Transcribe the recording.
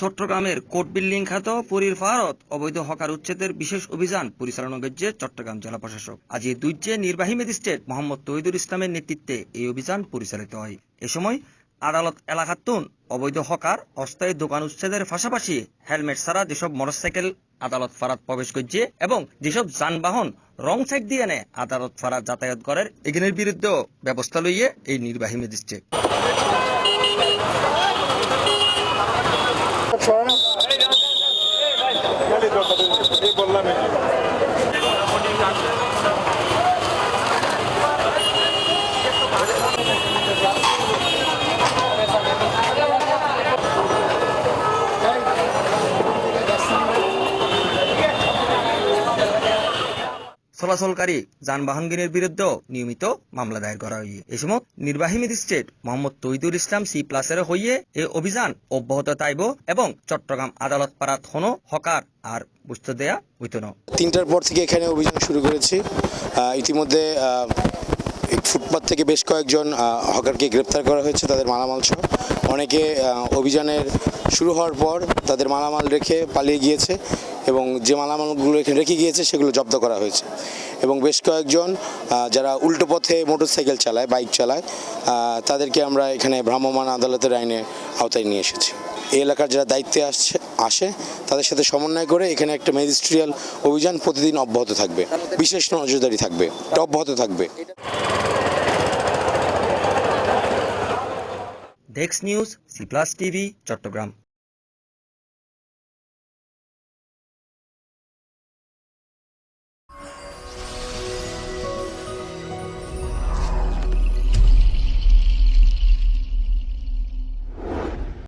চট্টগ্রামের coat building খ্যাত পরীর ফারত অবৈধ হকার উচ্ছেদের বিশেষ অভিযান পরিচালনা করছে চট্টগ্রাম জেলা প্রশাসক। আজ এই দুই নির্বাহী ম্যাজিস্ট্রেট মোহাম্মদ তহিদুল ইসলামের নেতৃত্বে এই অভিযান পরিচালিত হয়। এ সময় আদালত এলাকাতুন অবৈধ হকার অস্থায়ী দোকান উচ্ছেদের পাশাপাশি হেলমেট ছাড়া যেসব মোটরসাইকেল আদালত ফারাত প্রবেশ করছে এবং যেসব যানবাহন রং সাইড দিয়ে এনে আদালত ফারাত যাতায়াত করার এখানের বিরুদ্ধে ব্যবস্থা লইয়ে এই নির্বাহী ম্যাজিস্ট্রেট চলাচলকারী যানবাহনগিনের বিরুদ্ধেও নিয়মিত মামলা দায়ের করা হইয়ে এই সময় নির্বাহী ম্যাজিস্ট্রেট মোহাম্মদ তৈদুল ইসলাম সি প্লাসের হইয়ে এই অভিযান অব্যাহত তাইব এবং চট্টগ্রাম আদালত পাড়াত হন হকার আর বুঝতে দেয়া হইত না। তিনটার পর থেকে এখানে অভিযান শুরু করেছি। ইতিমধ্যে ফুটপাত থেকে বেশ কয়েকজন হকারকে গ্রেপ্তার করা হয়েছে তাদের মালামাল সহ। অনেকে অভিযানের শুরু হওয়ার পর তাদের মালামাল রেখে পালিয়ে গিয়েছে এবং যে মালামালগুলো এখানে রেখে গিয়েছে সেগুলো জব্দ করা হয়েছে। এবং বেশ কয়েকজন যারা উল্টো পথে মোটরসাইকেল চালায়, বাইক চালায় তাদেরকে আমরা এখানে ভ্রাম্যমাণ আদালতের আইনে আওতায় নিয়ে এসেছি। এই এলাকার যারা দায়িত্বে আসছে, আসে, তাদের সাথে সমন্বয় করে এখানে একটা ম্যাজিস্ট্রিয়াল অভিযান প্রতিদিন অব্যাহত থাকবে। বিশেষ নজরদারি থাকবে অব্যাহত থাকবে। ডেক্স news C plus TV Chittagong